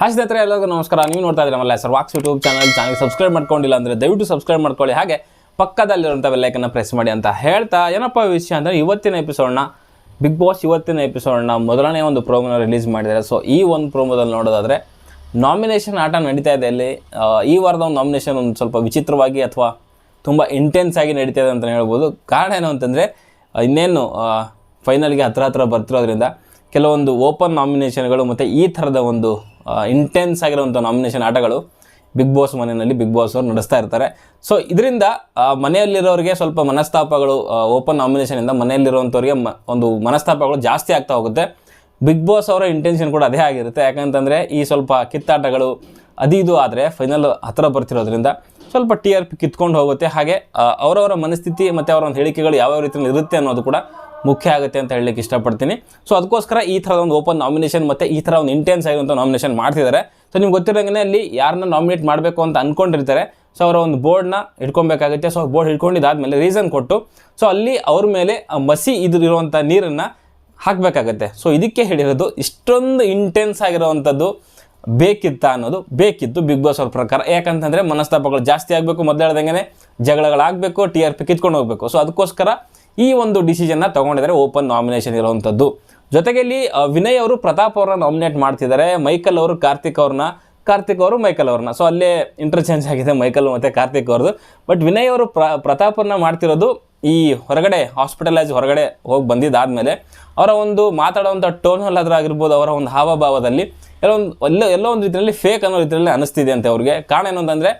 Hi ಸ್ನೇಹಿತರೆ, ಎಲ್ಲರಿಗೂ ನಮಸ್ಕಾರ. ನೀವು ನೋಡ್ತಾ ಇದ್ದೀರಾ Malla sir walks YouTube channel channel subscribe ಮಾಡ್ಕೊಂಡಿಲ್ಲ ಅಂದರೆ ದಯವಿಟ್ಟು ಸಬ್ಸ್ಕ್ರೈಬ್ ಮಾಡ್ಕೊಳ್ಳಿ. ಹಾಗೆ ಪಕ್ಕದಲ್ಲಿರುವಂಥ ಬೆಲ್ಲೈಕನ್ನ ಪ್ರೆಸ್ ಮಾಡಿ ಅಂತ ಹೇಳ್ತಾ, ಏನಪ್ಪ ವಿಷಯ ಅಂದರೆ ಇವತ್ತಿನ ಎಪಿಸೋಡ್ನ ಬಿಗ್ ಬಾಸ್ ಇವತ್ತಿನ ಎಪಿಸೋಡ್ನ ಮೊದಲನೇ ಒಂದು ಪ್ರೋಮೋನ ರಿಲೀಸ್ ಮಾಡಿದ್ದಾರೆ. ಸೊ ಈ ಒಂದು ಪ್ರೋಮೋದಲ್ಲಿ ನೋಡೋದಾದರೆ ನಾಮಿನೇಷನ್ ಆಟ ನಡೀತಾ ಇದೆ ಅಲ್ಲಿ. ಈ ವಾರದ ಒಂದು ನಾಮಿನೇಷನ್ ಒಂದು ಸ್ವಲ್ಪ ವಿಚಿತ್ರವಾಗಿ ಅಥವಾ ತುಂಬ ಇಂಟೆನ್ಸ್ ಆಗಿ ನಡೀತಾ ಇದೆ ಅಂತಲೇ ಹೇಳ್ಬೋದು. ಕಾರಣ ಏನು ಅಂತಂದರೆ ಇನ್ನೇನು ಫೈನಲ್ಗೆ ಹತ್ರ ಹತ್ರ ಬರ್ತಿರೋದ್ರಿಂದ ಕೆಲವೊಂದು ಓಪನ್ ನಾಮಿನೇಷನ್ಗಳು ಮತ್ತು ಈ ಥರದ ಒಂದು ಇಂಟೆನ್ಸ್ ಆಗಿರುವಂಥ ನಾಮಿನೇಷನ್ ಆಟಗಳು ಬಿಗ್ ಬಾಸ್ ಮನೆಯಲ್ಲಿ ಬಿಗ್ ಬಾಸ್ ಅವರು ನಡೆಸ್ತಾ ಇರ್ತಾರೆ. ಸೊ ಇದರಿಂದ ಮನೆಯಲ್ಲಿರೋರಿಗೆ ಸ್ವಲ್ಪ ಮನಸ್ತಾಪಗಳು ಓಪನ್ ನಾಮಿನೇಷನಿಂದ ಮನೆಯಲ್ಲಿರುವಂಥವ್ರಿಗೆ ಮ, ಒಂದು ಮನಸ್ತಾಪಗಳು ಜಾಸ್ತಿ ಆಗ್ತಾ ಹೋಗುತ್ತೆ. ಬಿಗ್ ಬಾಸ್ ಅವರ ಇಂಟೆನ್ಷನ್ ಕೂಡ ಅದೇ ಆಗಿರುತ್ತೆ. ಯಾಕಂತಂದರೆ, ಈ ಸ್ವಲ್ಪ ಕಿತ್ತಾಟಗಳು ಅದು ಇದು ಆದರೆ ಫೈನಲ್ ಹತ್ತಿರ ಬರ್ತಿರೋದ್ರಿಂದ ಸ್ವಲ್ಪ ಟಿ ಆರ್ ಪಿ ಕಿತ್ಕೊಂಡು ಹೋಗುತ್ತೆ. ಹಾಗೆ ಅವರವರ ಮನಸ್ಥಿತಿ ಮತ್ತು ಅವರ ಒಂದು ಹೇಳಿಕೆಗಳು ಯಾವ್ಯಾವ ರೀತಿಯಲ್ಲಿ ಇರುತ್ತೆ ಅನ್ನೋದು ಕೂಡ ಮುಖ್ಯ ಆಗುತ್ತೆ ಅಂತ ಹೇಳಲಿಕ್ಕೆ ಇಷ್ಟಪಡ್ತೀನಿ. ಸೊ ಅದಕ್ಕೋಸ್ಕರ ಈ ಥರದ ಒಂದು ಓಪನ್ ನಾಮಿನೇಷನ್ ಮತ್ತು ಈ ಥರ ಒಂದು ಇಂಟೆನ್ಸ್ ಆಗಿರುವಂಥ ನಾಮಿನೇಷನ್ ಮಾಡ್ತಿದ್ದಾರೆ. ಸೊ ನಿಮ್ಗೆ ಗೊತ್ತಿರೋಂಗೆ ಅಲ್ಲಿ ಯಾರನ್ನ ನಾಮಿನೇಟ್ ಮಾಡಬೇಕು ಅಂತ ಅಂದ್ಕೊಂಡಿರ್ತಾರೆ ಸೊ ಅವರ ಒಂದು ಬೋರ್ಡ್ನ ಇಟ್ಕೊಬೇಕಾಗುತ್ತೆ ಸೊ ಬೋರ್ಡ್ ಇಟ್ಕೊಂಡಿದ್ದಾದ್ಮೇಲೆ ರೀಸನ್ ಕೊಟ್ಟು. ಸೊ ಅಲ್ಲಿ ಅವ್ರ ಮೇಲೆ ಮಸಿ ಇದಿರುವಂಥ ನೀರನ್ನು ಹಾಕಬೇಕಾಗತ್ತೆ. ಸೊ ಇದಕ್ಕೆ ಹೇಳಿರೋದು ಇಷ್ಟೊಂದು ಇಂಟೆನ್ಸ್ ಆಗಿರುವಂಥದ್ದು ಬೇಕಿತ್ತ ಅನ್ನೋದು ಬೇಕಿತ್ತು ಬಿಗ್ ಬಾಸ್ ಅವ್ರ ಪ್ರಕಾರ. ಯಾಕಂತಂದರೆ ಮನಸ್ತಾಪಗಳು ಜಾಸ್ತಿ ಆಗಬೇಕು ಮೊದಲು ಹೇಳ್ದಂಗೆ ಜಗಳಗಳಾಗಬೇಕು ಟಿ ಆರ್ ಪಿ ಕಿತ್ಕೊಂಡು ಹೋಗಬೇಕು. ಸೊ ಅದಕ್ಕೋಸ್ಕರ ಈ ಒಂದು ಡಿಸಿಷನ್ನ ತೊಗೊಂಡಿದ್ದಾರೆ ಓಪನ್ ನಾಮಿನೇಷನ್ ಇರುವಂಥದ್ದು ಜೊತೆಗೆ ಇಲ್ಲಿ ವಿನಯ್ ಅವರು ಪ್ರತಾಪ್ ಅವ್ರನ್ನ ನಾಮಿನೇಟ್ ಮಾಡ್ತಿದ್ದಾರೆ. ಮೈಕಲ್ ಅವರು ಕಾರ್ತಿಕ್ ಅವ್ರನ್ನ, ಕಾರ್ತಿಕ್ ಅವರು ಮೈಕಲ್ ಅವ್ರನ್ನ. ಸೊ ಅಲ್ಲೇ ಇಂಟರ್ಚೇಂಜ್ ಆಗಿದೆ ಮೈಕಲ್ ಮತ್ತು ಕಾರ್ತಿಕ್ ಅವ್ರದ್ದು. ಬಟ್ ವಿನಯ್ ಅವರು ಪ್ರ ಪ್ರತಾಪನ್ನ ಮಾಡ್ತಿರೋದು ಈ ಹೊರಗಡೆ ಹಾಸ್ಪಿಟಲೈಸ್ ಹೊರಗಡೆ ಹೋಗಿ ಬಂದಿದ್ದಾದಮೇಲೆ ಅವರ ಒಂದು ಮಾತಾಡುವಂಥ ಟೋನಲ್ಲಾದ್ರೂ ಆಗಿರ್ಬೋದು, ಅವರ ಒಂದು ಹಾವಭಾವದಲ್ಲಿ ಎಲ್ಲೊಂದು ಎಲ್ಲೋ ಎಲ್ಲೋ ಒಂದು ರೀತಿಯಲ್ಲಿ ಫೇಕ್ ಅನ್ನೋ ರೀತಿಯಲ್ಲಿ ಅನಿಸ್ತಿದೆ ಅಂತೆ ಅವ್ರಿಗೆ. ಕಾರಣ ಏನು ಅಂತಂದರೆ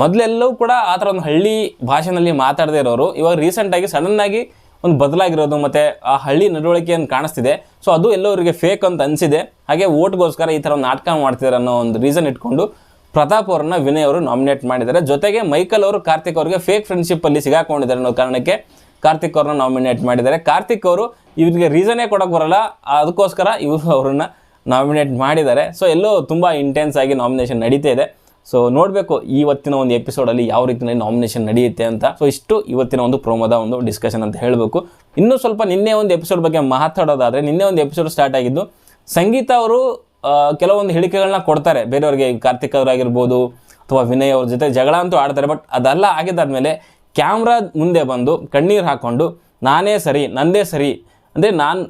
ಮೊದಲೆಲ್ಲವೂ ಕೂಡ ಆ ಥರ ಒಂದು ಹಳ್ಳಿ ಭಾಷೆನಲ್ಲಿ ಮಾತಾಡದೇ ಇರೋರು, ಇವಾಗ ರೀಸೆಂಟಾಗಿ ಸಡನ್ನಾಗಿ ಒಂದು ಬದಲಾಗಿರೋದು ಮತ್ತು ಆ ಹಳ್ಳಿ ನಡವಳಿಕೆಯನ್ನು ಕಾಣಿಸ್ತಿದೆ. ಸೊ ಅದು ಎಲ್ಲೋ ಅವರಿಗೆ ಫೇಕ್ ಅಂತ ಅನಿಸಿದೆ. ಹಾಗೆ ಓಟ್ಗೋಸ್ಕರ ಈ ಥರ ಒಂದು ನಾಟಕ ಮಾಡ್ತಿದ್ದಾರೆ ಅನ್ನೋ ಒಂದು ರೀಸನ್ ಇಟ್ಕೊಂಡು ಪ್ರತಾಪ್ ಅವರನ್ನ ವಿನಯ್ ಅವರು ನಾಮಿನೇಟ್ ಮಾಡಿದ್ದಾರೆ. ಜೊತೆಗೆ ಮೈಕಲ್ ಅವರು ಕಾರ್ತಿಕ್ ಅವರಿಗೆ ಫೇಕ್ ಫ್ರೆಂಡ್ಶಿಪ್ಪಲ್ಲಿ ಸಿಗಾಕೊಂಡಿದ್ದಾರೆ ಅನ್ನೋ ಕಾರಣಕ್ಕೆ ಕಾರ್ತಿಕ್ ಅವ್ರನ್ನ ನಾಮಿನೇಟ್ ಮಾಡಿದ್ದಾರೆ. ಕಾರ್ತಿಕ್ ಅವರು ಇವರಿಗೆ ರೀಸನೇ ಕೊಡೋಕೆ ಬರಲ್ಲ, ಅದಕ್ಕೋಸ್ಕರ ಇವರು ಅವ್ರನ್ನ ನಾಮಿನೇಟ್ ಮಾಡಿದ್ದಾರೆ. ಸೊ ಎಲ್ಲೋ ತುಂಬ ಇಂಟೆನ್ಸ್ ಆಗಿ ನಾಮಿನೇಷನ್ ನಡೀತಾ ಇದೆ. ಸೊ ನೋಡಬೇಕು ಇವತ್ತಿನ ಒಂದು ಎಪಿಸೋಡಲ್ಲಿ ಯಾವ ರೀತಿಯಲ್ಲಿ ನಾಮಿನೇಷನ್ ನಡೆಯುತ್ತೆ ಅಂತ. ಸೊ ಇಷ್ಟು ಇವತ್ತಿನ ಒಂದು ಪ್ರೋಮೋದ ಒಂದು ಡಿಸ್ಕಷನ್ ಅಂತ ಹೇಳಬೇಕು. ಇನ್ನೂ ಸ್ವಲ್ಪ ನಿನ್ನೆ ಒಂದು ಎಪಿಸೋಡ್ ಬಗ್ಗೆ ಮಾತಾಡೋದಾದರೆ, ನಿನ್ನೆ ಒಂದು ಎಪಿಸೋಡ್ ಸ್ಟಾರ್ಟ್ ಆಗಿದ್ದು, ಸಂಗೀತ ಅವರು ಕೆಲವೊಂದು ಹೇಳಿಕೆಗಳನ್ನ ಕೊಡ್ತಾರೆ. ಬೇರೆಯವ್ರಿಗೆ, ಕಾರ್ತಿಕ್ ಅವರಾಗಿರ್ಬೋದು ಅಥವಾ ವಿನಯ್ ಅವ್ರ ಜೊತೆ ಜಗಳ ಅಂತೂ ಆಡ್ತಾರೆ ಬಟ್ ಅದೆಲ್ಲ ಆಗಿದ್ದಾದ್ಮೇಲೆ ಕ್ಯಾಮ್ರಾ ಮುಂದೆ ಬಂದು ಕಣ್ಣೀರು ಹಾಕ್ಕೊಂಡು ನಾನೇ ಸರಿ, ನಂದೇ ಸರಿ. ಅಂದರೆ ನಾನು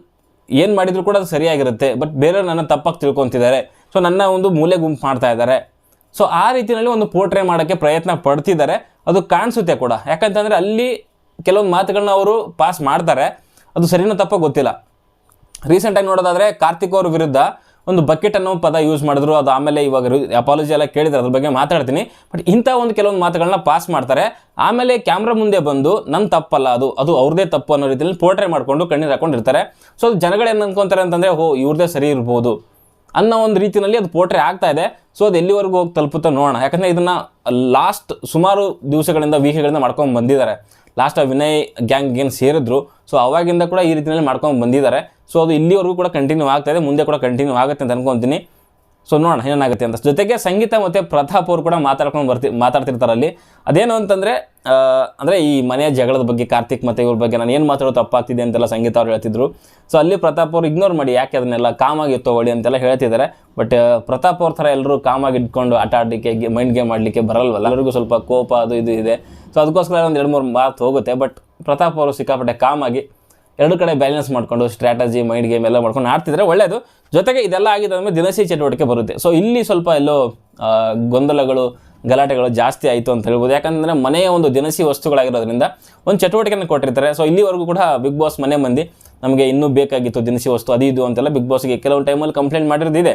ಏನು ಮಾಡಿದರೂ ಕೂಡ ಅದು ಸರಿಯಾಗಿರುತ್ತೆ ಬಟ್ ಬೇರೆಯವ್ರು ನನ್ನ ತಪ್ಪಾಗಿ ತಿಳ್ಕೊತಿದ್ದಾರೆ. ಸೊ ನನ್ನ ಒಂದು ಮೂಲೆ ಗುಂಪು ಮಾಡ್ತಾ ಇದ್ದಾರೆ. ಸೊ ಆ ರೀತಿಯಲ್ಲಿ ಒಂದು ಪೋರ್ಟ್ರೇ ಮಾಡೋಕ್ಕೆ ಪ್ರಯತ್ನ ಪಡ್ತಿದ್ದಾರೆ. ಅದು ಕಾಣಿಸುತ್ತೆ ಕೂಡ. ಯಾಕಂತಂದರೆ ಅಲ್ಲಿ ಕೆಲವೊಂದು ಮಾತುಗಳನ್ನ ಅವರು ಪಾಸ್ ಮಾಡ್ತಾರೆ. ಅದು ಸರಿನೋ ತಪ್ಪೋ ಗೊತ್ತಿಲ್ಲ. ರೀಸೆಂಟಾಗಿ ನೋಡೋದಾದರೆ ಕಾರ್ತಿಕ್ ಅವ್ರ ವಿರುದ್ಧ ಒಂದು ಬಕೆಟ್ ಅನ್ನೋ ಪದ ಯೂಸ್ ಮಾಡಿದ್ರು. ಅದು ಆಮೇಲೆ ಇವಾಗ ಅಪಾಲಜಿ ಎಲ್ಲ ಕೇಳಿದ್ರೆ ಅದ್ರ ಬಗ್ಗೆ ಮಾತಾಡ್ತೀನಿ. ಬಟ್ ಇಂಥ ಒಂದು ಕೆಲವೊಂದು ಮಾತುಗಳನ್ನ ಪಾಸ್ ಮಾಡ್ತಾರೆ. ಆಮೇಲೆ ಕ್ಯಾಮ್ರಾ ಮುಂದೆ ಬಂದು ನನ್ನ ತಪ್ಪಲ್ಲ ಅದು. ಅದು ಅವ್ರದೇ ತಪ್ಪು ಅನ್ನೋ ರೀತಿಯಲ್ಲಿ ಪೋರ್ಟ್ರೇ ಮಾಡಿಕೊಂಡು ಕಣ್ಣೀರು ಹಾಕೊಂಡಿರ್ತಾರೆ. ಸೊ ಜನಗಳು ಏನು ಅನ್ಕೊಂತಾರೆ ಅಂತಂದರೆ ಓ ಇವ್ರದೇ ಸರಿ ಇರ್ಬೋದು. ಅನ್ನೋ ಒಂದು ರೀತಿಯಲ್ಲಿ ಅದು ಪೋಟ್ರೆ ಆಗ್ತಾ ಇದೆ. ಸೊ ಅದು ಎಲ್ಲಿವರೆಗೂ ಹೋಗಿ ತಲುಪುತ್ತೋ ನೋಡೋಣ. ಯಾಕಂದರೆ ಇದನ್ನು ಲಾಸ್ಟ್ ಸುಮಾರು ದಿವಸಗಳಿಂದ ವೀಕೆಗಳಿಂದ ಮಾಡ್ಕೊಂಡು ಬಂದಿದ್ದಾರೆ. ಲಾಸ್ಟ್ ವಿನಯ್ ಗ್ಯಾಂಗ್ ಏನು ಸೇರಿದ್ರು. ಸೊ ಅವಾಗಿಂದ ಕೂಡ ಈ ರೀತಿಯಲ್ಲಿ ಮಾಡ್ಕೊಂಡು ಬಂದಿದ್ದಾರೆ. ಸೊ ಅದು ಇಲ್ಲಿವರೆಗೂ ಕೂಡ ಕಂಟಿನ್ಯೂ ಆಗ್ತಾ ಇದೆ. ಮುಂದೆ ಕೂಡ ಕಂಟಿನ್ಯೂ ಆಗುತ್ತೆ ಅಂತ ಅನ್ಕೊತೀನಿ. ಸೊ ನೋಡೋಣ, ಏನಾಗುತ್ತೆ ಅಂತ. ಜೊತೆಗೆ ಸಂಗೀತ ಮತ್ತು ಪ್ರತಾಪ್ ಅವರು ಕೂಡ ಮಾತಾಡ್ಕೊಂಡು ಬರ್ತಿ, ಮಾತಾಡ್ತಿರ್ತಾರೆ ಅಲ್ಲಿ. ಅದೇನು ಅಂತಂದರೆ ಅಂದರೆ ಈ ಮನೆಯ ಜಗಳದ ಬಗ್ಗೆ, ಕಾರ್ತಿಕ್ ಮತ್ತು ಇವ್ರ ಬಗ್ಗೆ ನಾನು ಏನು ಮಾತಾಡೋ ತಪ್ಪಾಗ್ತಿದೆ ಅಂತೆಲ್ಲ ಸಂಗೀತ ಅವ್ರು ಹೇಳ್ತಿದ್ರು. ಸೊ ಅಲ್ಲಿ ಪ್ರತಾಪ್ ಅವರು ಇಗ್ನೋರ್ ಮಾಡಿ, ಯಾಕೆ ಅದನ್ನೆಲ್ಲ ಕಾಮಾಗಿ ತೊಗೊಳ್ಳಿ ಅಂತೆಲ್ಲ ಹೇಳ್ತಿದ್ದಾರೆ. ಬಟ್ ಪ್ರತಾಪ್ ಅವ್ರ ಥರ ಎಲ್ಲರೂ ಕಾಮಾಗಿ ಇಟ್ಕೊಂಡು ಆಟ ಆಡಲಿಕ್ಕೆ ಮೈಂಡ್ ಗೇಮ್ ಮಾಡಲಿಕ್ಕೆ ಬರಲ್ವಲ್ಲ? ಎಲ್ಲರಿಗೂ ಸ್ವಲ್ಪ ಕೋಪ ಅದು ಇದು ಇದೆ. ಸೊ ಅದಕ್ಕೋಸ್ಕರ ಒಂದು ಎರಡು ಮೂರು ಮಾತು ಹೋಗುತ್ತೆ. ಬಟ್ ಪ್ರತಾಪ್ ಅವರು ಸಿಕ್ಕಾಪಟ್ಟೆ ಕಾಮಾಗಿ ಎರಡು ಕಡೆ ಬ್ಯಾಲೆನ್ಸ್ ಮಾಡ್ಕೊಂಡು ಸ್ಟ್ರಾಟಜಿ ಮೈಂಡ್ ಗೇಮ್ ಎಲ್ಲ ಮಾಡ್ಕೊಂಡು ಆಡ್ತಿದ್ರೆ ಒಳ್ಳೆಯದು ಜೊತೆಗೆ ಇದೆಲ್ಲ ಆಗಿದೆ ಅಂದರೆ ದಿನಸಿ ಚಟುವಟಿಕೆ ಬರುತ್ತೆ. ಸೊ ಇಲ್ಲಿ ಸ್ವಲ್ಪ ಎಲ್ಲೋ ಗೊಂದಲಗಳು, ಗಲಾಟೆಗಳು ಜಾಸ್ತಿ ಆಯಿತು ಅಂತ ಹೇಳ್ಬೋದು. ಯಾಕಂದರೆ ಮನೆಯ ಒಂದು ದಿನಸಿ ವಸ್ತುಗಳಾಗಿರೋದ್ರಿಂದ ಒಂದು ಚಟುವಟಿಕೆಯನ್ನು ಕೊಟ್ಟಿರ್ತಾರೆ. ಸೊ ಇಲ್ಲಿವರೆಗೂ ಕೂಡ ಬಿಗ್ ಬಾಸ್ ಮನೆ ಮಂದಿ ನಮಗೆ ಇನ್ನೂ ಬೇಕಾಗಿತ್ತು ದಿನಸಿ ವಸ್ತು, ಅದು ಇದು ಅಂತೆಲ್ಲ ಬಿಗ್ ಬಾಸ್ಗೆ ಕೆಲವೊಂದು ಟೈಮಲ್ಲಿ ಕಂಪ್ಲೇಂಟ್ ಮಾಡಿರೋದಿದೆ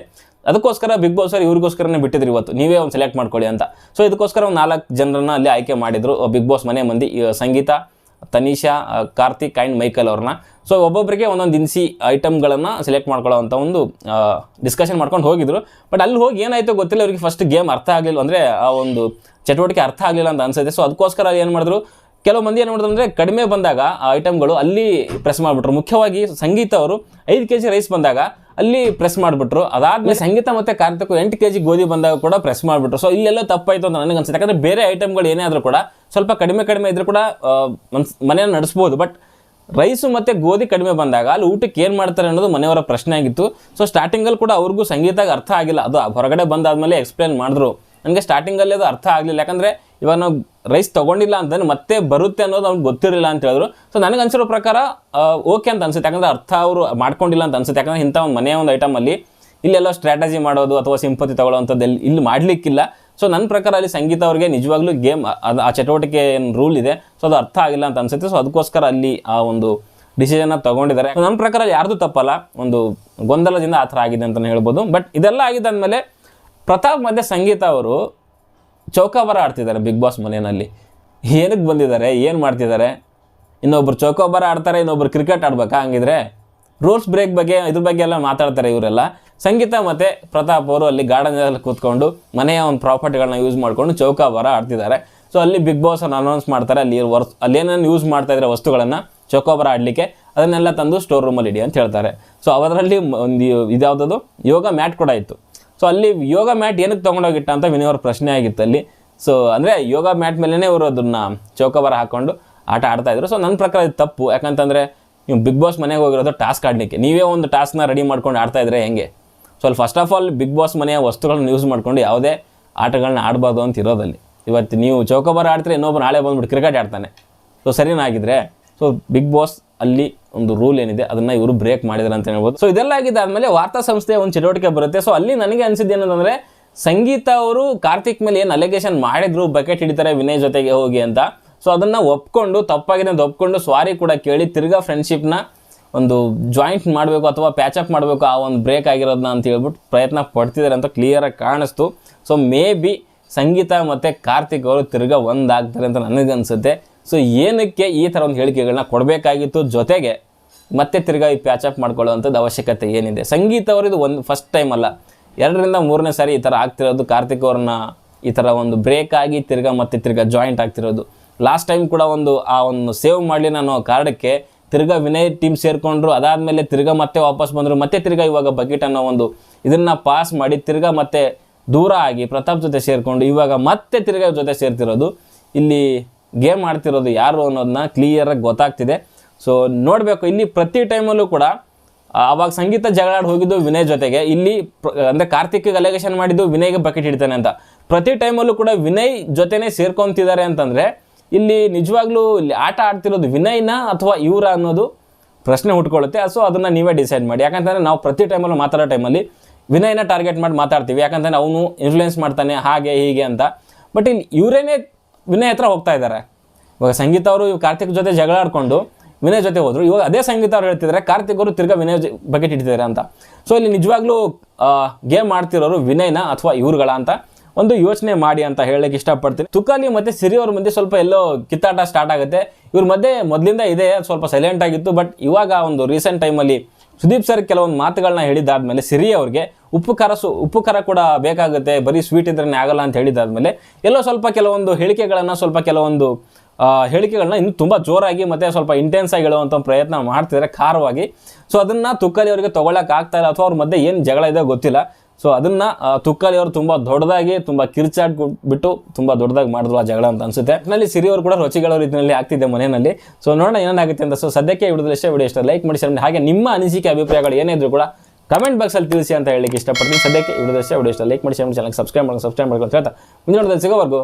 ಅದಕ್ಕೋಸ್ಕರ ಬಿಗ್ ಬಾಸ್ ಅವ್ರು ಇವ್ರಿಗೋಸ್ಕರನೇ ಬಿಟ್ಟಿದ್ರು ಇವತ್ತು. ನೀವೇ ಒಂದು ಸೆಲೆಕ್ಟ್ ಮಾಡ್ಕೊಳ್ಳಿ ಅಂತ. ಸೊ ಇದಕ್ಕೋಸ್ಕರ ಒಂದು ನಾಲ್ಕು ಜನರನ್ನ ಅಲ್ಲಿ ಆಯ್ಕೆ ಮಾಡಿದರು ಬಿಗ್ ಬಾಸ್ ಮನೆ ಮಂದಿ. ಸಂಗೀತ ತನಿಷಾ ಕಾರ್ತಿಕ್ ಆ್ಯಂಡ್ ಮೈಕಲ್ ಅವ್ರನ್ನ. ಸೊ ಒಬ್ಬೊಬ್ಬರಿಗೆ ಒಂದೊಂದು ದಿನಸಿ ಐಟಮ್ಗಳನ್ನು ಸೆಲೆಕ್ಟ್ ಮಾಡ್ಕೊಳ್ಳೋವಂಥ ಒಂದು ಡಿಸ್ಕಷನ್ ಮಾಡ್ಕೊಂಡು ಹೋಗಿದ್ರು. ಬಟ್ ಅಲ್ಲಿ ಹೋಗಿ ಏನಾಯಿತು ಗೊತ್ತಿಲ್ಲ, ಅವ್ರಿಗೆ ಫಸ್ಟ್ ಗೇಮ್ ಅರ್ಥ ಆಗಲಿಲ್ಲ ಅಂದರೆ, ಆ ಒಂದು ಚಟುವಟಿಕೆ ಅರ್ಥ ಆಗಲಿಲ್ಲ ಅಂತ ಅನ್ಸುತ್ತೆ. ಸೊ ಅದಕ್ಕೋಸ್ಕರ ಏನು ಮಾಡಿದ್ರು, ಕೆಲವು ಮಂದಿ ಏನು ಮಾಡಿದ್ರು ಅಂದರೆ, ಕಡಿಮೆ ಬಂದಾಗ ಆ ಐಟಮ್ಗಳು ಅಲ್ಲಿ ಪ್ರೆಸ್ ಮಾಡಿಬಿಟ್ರು. ಮುಖ್ಯವಾಗಿ ಸಂಗೀತ ಅವರು ಐದು ಕೆ ಜಿ ರೈಸ್ ಬಂದಾಗ ಅಲ್ಲಿ ಪ್ರೆಸ್ ಮಾಡಿಬಿಟ್ರು. ಅದಾದ್ಮೇಲೆ ಸಂಗೀತ ಮತ್ತೆ ಕಾರ್ತಿಕ್ ಎಂಟು ಕೆ ಜಿ ಗೋಧಿ ಬಂದಾಗ ಕೂಡ ಪ್ರೆಸ್ ಮಾಡಿಬಿಟ್ರು. ಸೊ ಇಲ್ಲೆಲ್ಲ ತಪ್ಪಾಯ್ತು ಅಂತ ನನಗೆ ಅನ್ಸುತ್ತೆ. ಯಾಕಂದ್ರೆ ಬೇರೆ ಐಟಮ್ಗಳು ಏನೇ ಆದರೂ ಕೂಡ ಸ್ವಲ್ಪ ಕಡಿಮೆ ಕಡಿಮೆ ಇದ್ರೂ ಕೂಡ ಮನೆಯನ್ನು ನಡೆಸ್ಬೋದು. ಬಟ್ ರೈಸು ಮತ್ತು ಗೋಧಿ ಕಡಿಮೆ ಬಂದಾಗ ಅಲ್ಲಿ ಊಟಕ್ಕೆ ಏನು ಮಾಡ್ತಾರೆ ಅನ್ನೋದು ಮನೆಯವರ ಪ್ರಶ್ನೆ ಆಗಿತ್ತು. ಸೊ ಸ್ಟಾರ್ಟಿಂಗಲ್ಲಿ ಕೂಡ ಅವ್ರಿಗೂ ಸಂಗೀತಾಗ ಅರ್ಥ ಆಗಿಲ್ಲ. ಅದು ಹೊರಗಡೆ ಬಂದಾದ್ಮೇಲೆ ಎಕ್ಸ್ಪ್ಲೇನ್ ಮಾಡಿದ್ರು. ನನಗೆ ಸ್ಟಾರ್ಟಿಂಗಲ್ಲಿ ಅದು ಅರ್ಥ ಆಗಲಿಲ್ಲ. ಯಾಕಂದರೆ ಇವಾಗ ನಾವು ರೈಸ್ ತೊಗೊಂಡಿಲ್ಲ ಅಂತಂದ್ರೆ ಮತ್ತೆ ಬರುತ್ತೆ ಅನ್ನೋದು ಅವ್ನಿಗೆ ಗೊತ್ತಿರಲಿಲ್ಲ ಅಂತ ಹೇಳಿದ್ರು. ಸೊ ನನಗೆ ಅನ್ಸಿರೋ ಪ್ರಕಾರ ಓಕೆ ಅಂತ ಅನ್ಸುತ್ತೆ. ಯಾಕಂದರೆ ಅರ್ಥ ಅವರು ಮಾಡ್ಕೊಂಡಿಲ್ಲ ಅಂತ ಅನ್ಸುತ್ತೆ. ಯಾಕಂದರೆ ಇಂಥ ಒಂದು ಮನೆಯ ಒಂದು ಐಟಮಲ್ಲಿ ಇಲ್ಲೆಲ್ಲ ಸ್ಟ್ರಾಟಜಿ ಮಾಡೋದು ಅಥವಾ ಸಿಂಪತಿ ತಗೊಳ್ಳೋವಂಥದ್ದು ಎಲ್ಲಿ ಇಲ್ಲಿ ಮಾಡಲಿಕ್ಕಿಲ್ಲ. ಸೊ ನನ್ನ ಪ್ರಕಾರ ಅಲ್ಲಿ ಸಂಗೀತ ಅವ್ರಿಗೆ ನಿಜವಾಗ್ಲೂ ಗೇಮ್ ಅದು ಆ ಚಟುವಟಿಕೆ ಏನು ರೂಲ್ ಇದೆ. ಸೊ ಅದು ಅರ್ಥ ಆಗಿಲ್ಲ ಅಂತ ಅನ್ಸುತ್ತೆ. ಸೊ ಅದಕ್ಕೋಸ್ಕರ ಅಲ್ಲಿ ಆ ಒಂದು ಡಿಸಿಷನ್ನ ತಗೊಂಡಿದ್ದಾರೆ. ನನ್ನ ಪ್ರಕಾರ ಯಾರ್ದು ತಪ್ಪಲ್ಲ? ಒಂದು ಗೊಂದಲದಿಂದ ಆ ಥರ ಆಗಿದೆ ಅಂತಲೇ ಹೇಳ್ಬೋದು. ಬಟ್ ಇದೆಲ್ಲ ಆಗಿದ್ದಾದ್ಮೇಲೆ ಪ್ರತಾಪ್ ಮತ್ತು ಸಂಗೀತ ಅವರು ಚೌಕಾಬಾರ ಆಡ್ತಿದ್ದಾರೆ ಬಿಗ್ ಬಾಸ್ ಮನೆಯಲ್ಲಿ. ಏನಕ್ಕೆ ಬಂದಿದ್ದಾರೆ? ಏನು ಮಾಡ್ತಿದ್ದಾರೆ? ಇನ್ನೊಬ್ರು ಚೌಕಾಬಾರ ಆಡ್ತಾರೆ, ಇನ್ನೊಬ್ರು ಕ್ರಿಕೆಟ್ ಆಡ್ಬೇಕಾ? ಹಂಗಿದ್ರೆ ರೂಲ್ಸ್ ಬ್ರೇಕ್ ಬಗ್ಗೆ, ಇದ್ರ ಬಗ್ಗೆ ಎಲ್ಲ ಮಾತಾಡ್ತಾರೆ ಇವರೆಲ್ಲ. ಸಂಗೀತ ಮತ್ತು ಪ್ರತಾಪ್ ಅವರು ಅಲ್ಲಿ ಗಾರ್ಡನಲ್ಲಿ ಕೂತ್ಕೊಂಡು ಮನೆಯ ಒಂದು ಪ್ರಾಪರ್ಟಿಗಳನ್ನ ಯೂಸ್ ಮಾಡಿಕೊಂಡು ಚೌಕಾಬಾರ ಆಡ್ತಿದ್ದಾರೆ. ಸೊ ಅಲ್ಲಿ ಬಿಗ್ ಬಾಸ್ ಅನ್ನು ಅನೌನ್ಸ್ ಮಾಡ್ತಾರೆ, ಅಲ್ಲಿ ವರ್ಸ್ ಅಲ್ಲಿ ಏನೇನು ಯೂಸ್ ಮಾಡ್ತಾ ಇದ್ದಾರೆ ವಸ್ತುಗಳನ್ನು ಚೌಕಾಬಾರ ಆಡಲಿಕ್ಕೆ, ಅದನ್ನೆಲ್ಲ ತಂದು ಸ್ಟೋರ್ ರೂಮಲ್ಲಿ ಇಡಿ ಅಂತ ಹೇಳ್ತಾರೆ. ಸೊ ಅದರಲ್ಲಿ ಒಂದು ಇದ್ಯಾವುದದು? ಯೋಗ ಮ್ಯಾಟ್ ಕೂಡ ಇತ್ತು. ಸೊ ಅಲ್ಲಿ ಯೋಗ ಮ್ಯಾಟ್ ಏನಕ್ಕೆ ತೊಗೊಂಡೋಗಿಟ್ಟ ಅಂತ ವಿನಯ್ ಪ್ರಶ್ನೆ ಆಗಿತ್ತು ಅಲ್ಲಿ. ಸೊ ಅಂದರೆ ಯೋಗ ಮ್ಯಾಟ್ ಮೇಲೇ ಅವರು ಅದನ್ನು ಚೌಕಬಾರ ಹಾಕೊಂಡು ಆಟ ಆಡ್ತಾಯಿದ್ರು ಸೊ ನನ್ನ ಪ್ರಕಾರ ಇದು ತಪ್ಪು. ಯಾಕಂತಂದರೆ ನೀವು ಬಿಗ್ ಬಾಸ್ ಮನೆಗೆ ಹೋಗಿರೋದು ಟಾಸ್ಕ್ ಆಡಲಿಕ್ಕೆ. ನೀವೇ ಒಂದು ಟಾಸ್ಕ್ನ ರೆಡಿ ಮಾಡ್ಕೊಂಡು ಆಡ್ತಾ ಇದ್ರೆ ಹೆಂಗೆ? ಸೊ ಅಲ್ಲಿ first of all Bigg Boss ಮನೆಯ ವಸ್ತುಗಳನ್ನ ಯೂಸ್ ಮಾಡ್ಕೊಂಡು ಯಾವುದೇ ಆಟಗಳನ್ನ ಆಡಬಾರ್ದು ಅಂತ ಇರೋದಲ್ಲಿ. ಇವತ್ತು ನೀವು ಚೌಕಬಾರ ಆಡ್ತಾರೆ ಇನ್ನೊಬ್ಬರು ನಾಳೆ ಬಂದ್ಬಿಟ್ಟು ಕ್ರಿಕೆಟ್ ಆಡ್ತಾನೆ. ಸೊ ಸರಿನಾಗಿದ್ರೆ? ಸೊ ಬಿಗ್ ಬಾಸ್ ಅಲ್ಲಿ ಒಂದು ರೂಲ್ ಏನಿದೆ, ಅದನ್ನ ಇವರು ಬ್ರೇಕ್ ಮಾಡಿದ್ರು ಅಂತ ಹೇಳ್ಬೋದು. ಸೊ ಇದೆಲ್ಲ ಆಗಿದ್ದಾದ್ಮೇಲೆ ವಾರ್ತಾ ಸಂಸ್ಥೆಯ ಒಂದು ಚಟುವಟಿಕೆ ಬರುತ್ತೆ. ಸೊ ಅಲ್ಲಿ ನನಗೆ ಅನ್ಸಿದ್ದು ಏನಂತಂದ್ರೆ, ಸಂಗೀತ ಅವರು ಕಾರ್ತಿಕ್ ಮೇಲೆ ಏನು ಅಲಿಗೇಷನ್ ಮಾಡಿದ್ರು ಬಕೆಟ್ ಹಿಡಿತಾರೆ ವಿನಯ್ ಜೊತೆಗೆ ಹೋಗಿ ಅಂತ. ಸೊ ಅದನ್ನ ಒಪ್ಕೊಂಡು, ತಪ್ಪಾಗಿದೆ ಅಂತ ಒಪ್ಕೊಂಡು, ಸ್ವಾರಿ ಕೂಡ ಕೇಳಿ ತಿರ್ಗಾ ಫ್ರೆಂಡ್ಶಿಪ್ನ ಒಂದು ಜಾಯಿಂಟ್ ಮಾಡಬೇಕು ಅಥವಾ ಪ್ಯಾಚಪ್ ಮಾಡಬೇಕು ಆ ಒಂದು ಬ್ರೇಕ್ ಆಗಿರೋದನ್ನ ಅಂತ ಹೇಳ್ಬಿಟ್ಟು ಪ್ರಯತ್ನ ಪಡ್ತಿದ್ದಾರೆ ಅಂತ ಕ್ಲಿಯರಾಗಿ ಕಾಣಿಸ್ತು. ಸೊ ಮೇ ಬಿ ಸಂಗೀತ ಮತ್ತು ಕಾರ್ತಿಕ್ ಅವರು ತಿರ್ಗಾ ಒಂದಾಗ್ತಾರೆ ಅಂತ ನನಗನ್ಸುತ್ತೆ ಸೊ ಏನಕ್ಕೆ ಈ ಥರ ಒಂದು ಹೇಳಿಕೆಗಳನ್ನ ಕೊಡಬೇಕಾಗಿತ್ತು? ಜೊತೆಗೆ ಮತ್ತೆ ತಿರ್ಗಾ ಈ ಪ್ಯಾಚಪ್ ಮಾಡ್ಕೊಳ್ಳೋವಂಥದ್ದು ಅವಶ್ಯಕತೆ ಏನಿದೆ? ಸಂಗೀತ ಅವರು ಇದು ಒಂದು ಫಸ್ಟ್ ಟೈಮ್ ಅಲ್ಲ. ಎರಡರಿಂದ ಮೂರನೇ ಸಾರಿ ಈ ಥರ ಆಗ್ತಿರೋದು. ಕಾರ್ತಿಕ್ ಅವ್ರನ್ನ ಈ ಥರ ಒಂದು ಬ್ರೇಕ್ ಆಗಿ ತಿರ್ಗಾ ಮತ್ತೆ ತಿರ್ಗಾ ಜಾಯಿಂಟ್ ಆಗ್ತಿರೋದು. ಲಾಸ್ಟ್ ಟೈಮ್ ಕೂಡ ಒಂದು ಆ ಒಂದು ಸೇವ್ ಮಾಡಲಿ ನಾನು ಕಾರ್ಡಕ್ಕೆ ತಿರ್ಗಾ ವಿನಯ್ ಟೀಮ್ ಸೇರಿಕೊಂಡ್ರು. ಅದಾದಮೇಲೆ ತಿರ್ಗಾ ಮತ್ತೆ ವಾಪಸ್ ಬಂದರು. ಮತ್ತೆ ತಿರ್ಗಾ ಇವಾಗ ಬಕೆಟ್ ಅನ್ನೋ ಒಂದು ಇದನ್ನು ಪಾಸ್ ಮಾಡಿ ತಿರ್ಗಾ ಮತ್ತೆ ದೂರ ಆಗಿ ಪ್ರತಾಪ್ ಜೊತೆ ಸೇರಿಕೊಂಡು ಇವಾಗ ಮತ್ತೆ ತಿರ್ಗಾ ಜೊತೆ ಸೇರ್ತಿರೋದು. ಇಲ್ಲಿ ಗೇಮ್ ಆಡ್ತಿರೋದು ಯಾರು ಅನ್ನೋದನ್ನ ಕ್ಲಿಯರಾಗಿ ಗೊತ್ತಾಗ್ತಿದೆ. ಸೊ ನೋಡಬೇಕು, ಇಲ್ಲಿ ಪ್ರತಿ ಟೈಮಲ್ಲೂ ಕೂಡ ಆವಾಗ ಸಂಗೀತ ಜಗಳಾಡಿ ಹೋಗಿದ್ದು ವಿನಯ್ ಜೊತೆಗೆ. ಇಲ್ಲಿ ಅಂದರೆ ಅಂದ್ರೆ ಕಾರ್ತಿಕ್ ಅಲೆಗೇಷನ್ ಮಾಡಿದ್ದು ವಿನಯ್ಗೆ ಬಕೆಟ್ ಹಿಡಿತಾನೆ ಅಂತ. ಪ್ರತಿ ಟೈಮಲ್ಲೂ ಕೂಡ ವಿನಯ್ ಜೊತೆನೆ ಸೇರ್ಕೊಂತಿದ್ದಾರೆ ಅಂತಂದ್ರೆ, ಇಲ್ಲಿ ನಿಜವಾಗ್ಲೂ ಇಲ್ಲಿ ಆಟ ಆಡ್ತಿರೋದು ವಿನಯ್ನ ಅಥವಾ ಇವರ ಅನ್ನೋದು ಪ್ರಶ್ನೆ ಹುಟ್ಕೊಳ್ಳುತ್ತೆ ಸೊ ಅದನ್ನ ನೀವೇ ಡಿಸೈಡ್ ಮಾಡಿ. ಯಾಕಂತಂದ್ರೆ ನಾವು ಪ್ರತಿ ಟೈಮಲ್ಲೂ ಮಾತಾಡೋ ಟೈಮಲ್ಲಿ ವಿನಯ್ನ ಟಾರ್ಗೆಟ್ ಮಾಡಿ ಮಾತಾಡ್ತೀವಿ. ಯಾಕಂತಂದ್ರೆ ಅವನು ಇನ್ಫ್ಲುಯೆನ್ಸ್ ಮಾಡ್ತಾನೆ, ಹಾಗೆ ಹೀಗೆ ಅಂತ. ಬಟ್ ಇಲ್ಲಿ ಇವರೇನೆ ವಿನಯ್ ಹತ್ರ ಹೋಗ್ತಾ ಇದ್ದಾರೆ. ಇವಾಗ ಸಂಗೀತ ಅವರು ಕಾರ್ತಿಕ್ ಜೊತೆ ಜಗಳ ಆಡ್ಕೊಂಡು ವಿನಯ್ ಜೊತೆ ಹೋದ್ರು. ಇವಾಗ ಅದೇ ಸಂಗೀತ ಅವ್ರು ಹೇಳ್ತಿದ್ದಾರೆ, ಕಾರ್ತಿಕ್ ಅವರು ತಿರ್ಗಾ ವಿನಯ್ ಬಕೆಟ್ ಇಟ್ಟಿದ್ದಾರೆ ಅಂತ. ಸೊ ಇಲ್ಲಿ ನಿಜವಾಗ್ಲೂ ಗೇಮ್ ಮಾಡ್ತಿರೋರು ವಿನಯ್ನ ಅಥವಾ ಇವ್ರುಗಳ ಅಂತ ಒಂದು ಯೋಚನೆ ಮಾಡಿ ಅಂತ ಹೇಳಕ್ಕೆ ಇಷ್ಟಪಡ್ತೀನಿ. ತುಕಾಲಿ ಮತ್ತೆ ಸಿರಿ ಅವ್ರ ಮಧ್ಯೆ ಸ್ವಲ್ಪ ಎಲ್ಲೋ ಕಿತ್ತಾಟ ಸ್ಟಾರ್ಟ್ ಆಗುತ್ತೆ. ಇವ್ರ ಮಧ್ಯೆ ಮೊದಲಿಂದ ಇದೆ, ಸ್ವಲ್ಪ ಸೈಲೆಂಟ್ ಆಗಿತ್ತು ಬಟ್ ಇವಾಗ ಒಂದು ರೀಸೆಂಟ್ ಟೈಮಲ್ಲಿ ಸುದೀಪ್ ಸರ್ ಕೆಲವೊಂದು ಮಾತುಗಳನ್ನ ಹೇಳಿದಾದ್ಮೇಲೆ ಸಿರಿ ಅವ್ರಿಗೆ ಉಪ್ಪು ಖಾರ ಸು ಉಪ್ಪು ಖಾರ ಕೂಡ ಬೇಕಾಗುತ್ತೆ, ಬರೀ ಸ್ವೀಟ್ ಇದ್ರೇ ಆಗಲ್ಲ ಅಂತ ಹೇಳಿದಾದ್ಮೇಲೆ ಎಲ್ಲೋ ಸ್ವಲ್ಪ ಕೆಲವೊಂದು ಹೇಳಿಕೆಗಳನ್ನು, ಸ್ವಲ್ಪ ಕೆಲವೊಂದು ಹೇಳಿಕೆಗಳನ್ನ ಇನ್ನೂ ತುಂಬ ಜೋರಾಗಿ ಮತ್ತೆ ಸ್ವಲ್ಪ ಇಂಟೆನ್ಸ್ ಆಗಿ ಹೇಳುವಂಥ ಪ್ರಯತ್ನ ಮಾಡ್ತಿದ್ದಾರೆ ಖಾರವಾಗಿ. ಸೊ ಅದನ್ನು ತುಕ್ಕಲಿ ಅವರಿಗೆ ತೊಗೊಳಕ್ಕೆ ಆಗ್ತಾ ಇಲ್ಲ ಅಥವಾ ಅವ್ರ ಮಧ್ಯೆ ಏನು ಜಗಳ ಇದೆ ಗೊತ್ತಿಲ್ಲ. ಸೊ ಅದನ್ನ ತುಕ್ಕಲಿ ಅವರು ತುಂಬಾ ದೊಡ್ಡದಾಗಿ, ತುಂಬಾ ಕಿರ್ಚಾಡ್ ಬಿಟ್ಟು ತುಂಬಾ ದೊಡ್ಡದಾಗಿ ಮಾಡಿದ್ರು ಆ ಜಗಳ ಅಂತ ಅನ್ಸುತ್ತೆ. ಒಟ್ನಲ್ಲಿ ಸಿರಿ ಅವರು ಕೂಡ ರುಚಿಗಳ ರೀತಿಯಲ್ಲಿ ಆಗ್ತಿದೆ ಮನೆಯಲ್ಲಿ. ಸೊ ನೋಡೋಣ ಏನಾಗುತ್ತೆ ಅಂತ. ಸೊ ಸದ್ಯಕ್ಕೆ ಇಷ್ಟ ವಿಡಿಯೋ ಇಷ್ಟ ಲೈಕ್ ಮಾಡಿ ಹಾಗೆ ನಿಮ್ಮ ಅನಿಸಿಕೆ, ಅಭಿಪ್ರಾಯಗಳು ಏನೇ ಇದ್ರು ಕೂಡ ಕಮೆಂಟ್ ಬಾಕ್ಸಲ್ಲಿ ತಿಳಿಸಿ ಅಂತ ಹೇಳಿಕ್ಕೆ ಇಷ್ಟಪಡ್ತೀನಿ. ಸದ್ಯಕ್ಕೆ ವಿಡಿಯೋದಲ್ಲಿ ವಿಡಿಯೋ ಇಷ್ಟ ಲೈಕ್ ಮಾಡಿ ಚಾನಲ್ ಸಬ್ಸ್ಕ್ರೈಬ್ ಮಾಡಿ ಸಬ್ಸ್ಕ್ರೈಬ್ ಮಾಡ್ಕೊಂಡು ಹೇಳ್ತಾ. ಮುಂದಿನ ಸಿಗೋವರೆಗೂ